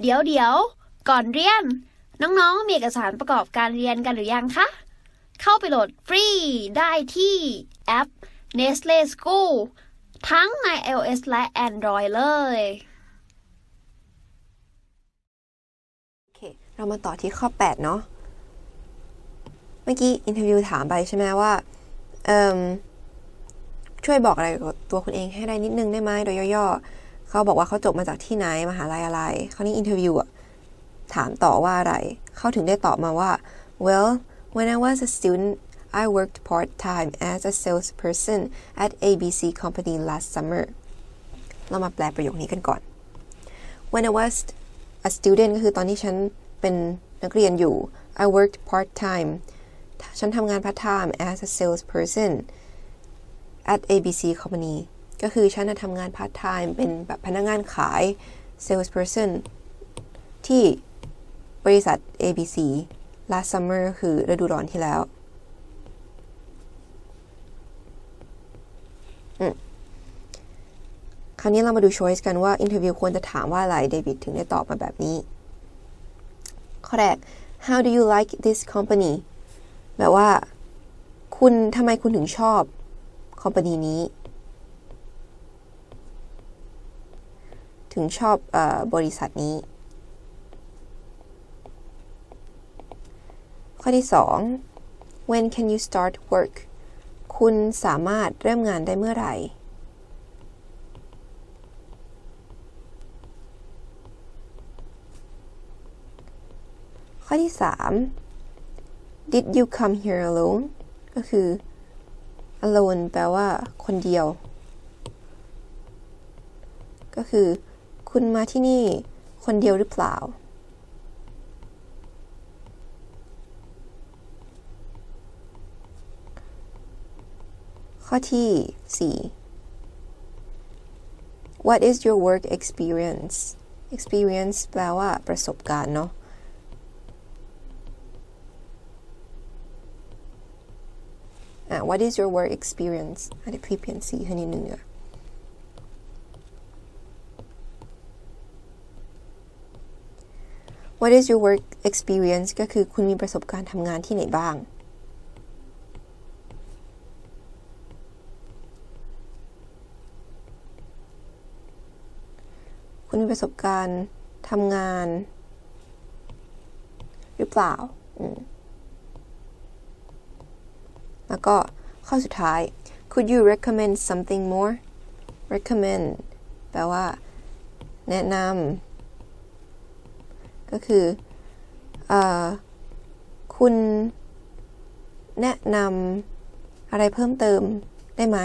เดี๋ยวเดี๋ยวก่อนเรียน น้องๆ มีเอกสารประกอบการเรียนกันหรือยังคะ เข้าไปโหลดฟรีได้ที่แอป Nestle School ทั้งใน iOS และ Android เลยโอเคเรามาต่อที่ข้อ 8 เนาะเมื่อกี้อินเทอร์วิวถามไปใช่ไหมว่าช่วยบอกอะไรกับตัวคุณเองให้ได้นิดนึงได้ไหมโดยย่อๆ เขาบอกว่าเขาจบมาจากที่ไหนมหาลัยอะไรคราวนี้อินเทอร์วิวอะถามต่อว่าอะไร เขาถึงได้ตอบมาว่า well when I was a student I worked part-time as a salesperson at ABC company last summer เรามาแปลประโยคนี้กันก่อน when I was a student ก็คือตอนที่ฉันเป็นนักเรียนอยู่ I worked part-time ฉันทำงาน part time as a salesperson at ABC company ก็คือฉันน่ะทำงาน part time เป็นแบบพนักงานขาย salesperson ที่บริษัท ABC last summer คือฤดูร้อนที่แล้ว คราวนี้เรามาดู choice กันว่า interview ควรจะถามว่าอะไร เดวิดถึงได้ตอบมาแบบนี้ ข้อแรก how do you like this company แบบว่า คุณทำไมคุณถึงชอบ คอมพานีนี้ ถึงชอบอบริษัทนี้ ข้อที่สอง when can you start work คุณสามารถเริ่มงานได้เมื่อไหร่ ข้อที่สาม did you come here alone ก็คือ alone แปลว่าคนเดียว ก็คือ คุณมาที่นี่คนเดียวหรือเปล่า ข้อที่สี่ what is your work experience experience แปลว่าประสบการณ์เนาะอะ what is your work experience อะเดี๋ยวพี่เปลี่ยนสีให้นิดนึงอะ what is your work experience ก็คือคุณมีประสบการณ์ทำงานที่ไหนบ้าง คุณมีประสบการณ์ทำงาน หรือเปล่าอืมแล้วก็ข้อสุดท้าย could you recommend something more recommend แปลว่า แนะนำ ก็คือเอ่อคุณแนะนำอะไรเพิ่มเติมได้ไหม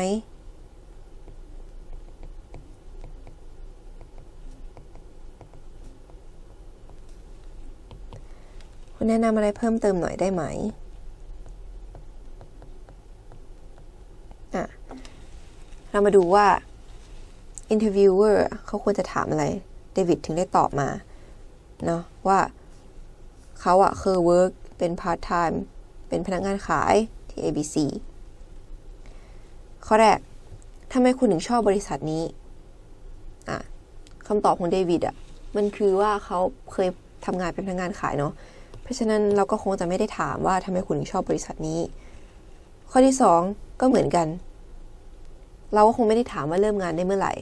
คุณแนะนำอะไรเพิ่มเติมหน่อยได้ไหมอะเรามาดูว่า interviewer เขาควรจะถามอะไร เดวิดถึงได้ตอบมา เนาะว่าเขาอะเคย work เป็น part time เป็นพนักงานขายที่ ABC ข้อแรกทำไมคุณถึงชอบบริษัทนี้อะคำตอบของเดวิดอะมันคือว่าเขาเคยทำงานเป็นพนักงานขายเนาะเพราะฉะนั้นเราก็คงจะไม่ได้ถามว่าทำไมคุณถึงชอบบริษัทนี้ ข้อที่สองก็เหมือนกัน เราก็คงไม่ได้ถามว่าเริ่มงานได้เมื่อไหร่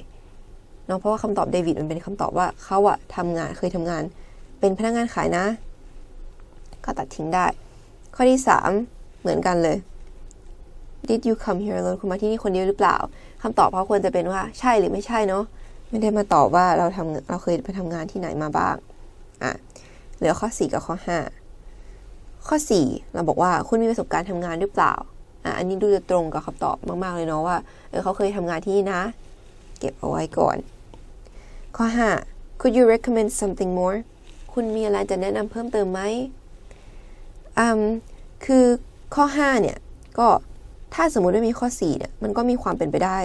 เนาะเพราะว่าคำตอบเดวิดมันเป็นคำตอบว่าเขาอะทำงานเคยทำงาน เป็นพนักงานขายนะ ก็ตัดทิ้งได้ ข้อที่สามเหมือนกันเลย Did you come here alone คุณมาที่นี่คนเดียวหรือเปล่าคำตอบเขาควรจะเป็นว่าใช่หรือไม่ใช่เนาะไม่ได้มาตอบว่าเราทำเราเคยไปทำงานที่ไหนมาบ้างอะเหลือข้อสี่กับข้อห้าข้อสี่เราบอกว่าคุณมีประสบการณ์ทำงานหรือเปล่าอะอันนี้ดูจะตรงกับคำตอบมาก ๆ เลยเนาะว่าเออเขาเคยทำงานที่นี่นะ เก็บเอาไว้ก่อน ข้อ 5 could you recommend something more คุณมีอะไรจะแนะนำเพิ่มเติมไหมอืมคือข้อ 5 เนี่ย ก็ถ้าสมมุติว่ามีข้อ 4 เนี่ย มันก็มีความเป็นไปได้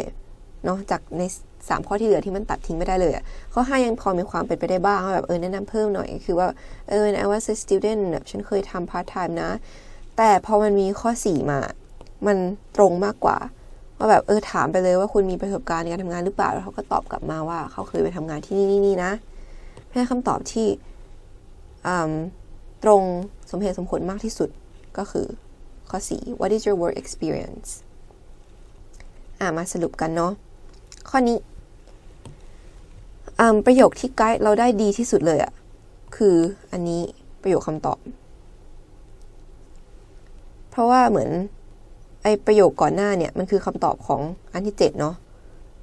เนาะจากใน 3 ข้อที่เหลือที่มันตัดทิ้งไม่ได้เลยข้อ 5 ยังพอมีความเป็นไปได้บ้างว่าแบบเออแนะนำเพิ่มหน่อย คือว่าเออ I was a student แบบฉันเคยทำ part time นะ แต่พอมันมีข้อ 4 มา มันตรงมากกว่าว่าแบบเออถามไปเลยว่าคุณมีประสบการณ์ในการทำงานหรือเปล่าแล้วเขาก็ตอบกลับมาว่าเขาเคยไปทำงานที่นี่นี่นี่นะเพราะฉะนั้คำตอบที่ ตรงสมเหตุสมผลมากที่สุดก็คือข้อ 4 What is your work experience อ่ามาสรุปกันเนาะข้อนี้ประโยคที่ไกด์เราได้ดีที่สุดเลยอะคืออันนี้ประโยคคำตอบ เพราะว่าเหมือนไอประโยคก่อนหน้าเนี่ย มันคือคำตอบของอันที่ 7 เนาะ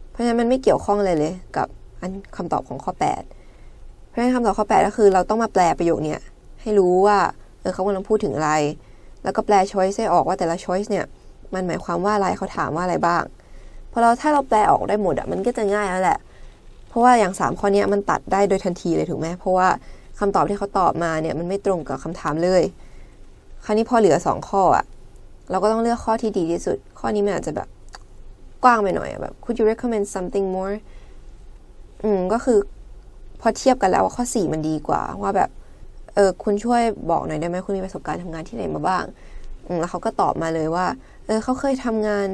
เพราะฉะนั้นมันไม่เกี่ยวข้องเลยเลย กับอันคำตอบของข้อ 8 เพราะฉะนั้นคำตอบข้อ8ก็คือ เราต้องมาแปลประโยคเนี่ยให้รู้ว่าเออเขากำลังพูดถึงอะไร แล้วก็แปล choice ให้ออกว่าแต่ละ choice เนี่ยมันหมายความว่าอะไรเขาถามว่าอะไรบ้างพอเราถ้าเราแปลออกได้หมดอะมันก็จะง่ายแล้วแหละ เพราะว่าอย่าง 3 ข้อนี้มันตัดได้โดยทันทีเลยถูกไหมเพราะว่าคำตอบที่เขาตอบมาเนี่ยมันไม่ตรงกับคำถามเลย คราวนี้พอเหลือ 2 ข้ออะเราก็ต้องเลือกข้อที่ดีที่สุด ข้อนี้มันอาจจะแบบกว้างไปหน่อยแบบ could you recommend something more อืมก็คือ พอเทียบกันแล้วว่าข้อ 4 มันดีกว่า ว่าแบบเออคุณช่วยบอกหน่อยได้ไหมคุณมีประสบการณ์ทำงานที่ไหนมาบ้างแล้วเขาก็ตอบมาเลยว่าเออเขาเคยทำงาน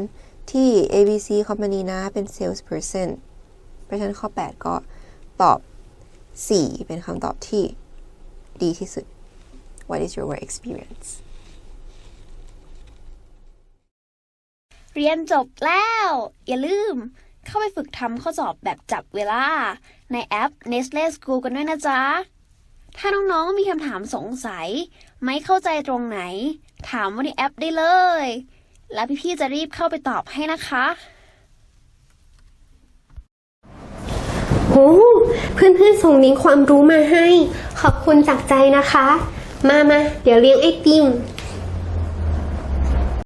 ที่ ABC Company นะเป็น sales person เพราะฉะนั้นข้อ 8 ก็ตอบ 4 เป็นคำตอบที่ดีที่สุด What is your work experience เรียนจบแล้ว อย่าลืม เข้าไปฝึกทำข้อสอบแบบจับเวลา ในแอป Nestle School กันด้วยนะจ๊ะ ถ้าน้องๆมีคำถามสงสัย ไม่เข้าใจตรงไหน ถามว่าในแอปได้เลย แล้วพี่ๆจะรีบเข้าไปตอบให้นะคะโอ้เพื่อนๆส่งลิงก์ความรู้มาให้ ขอบคุณจากใจนะคะ มามาเดี๋ยวเลี้ยงไอติม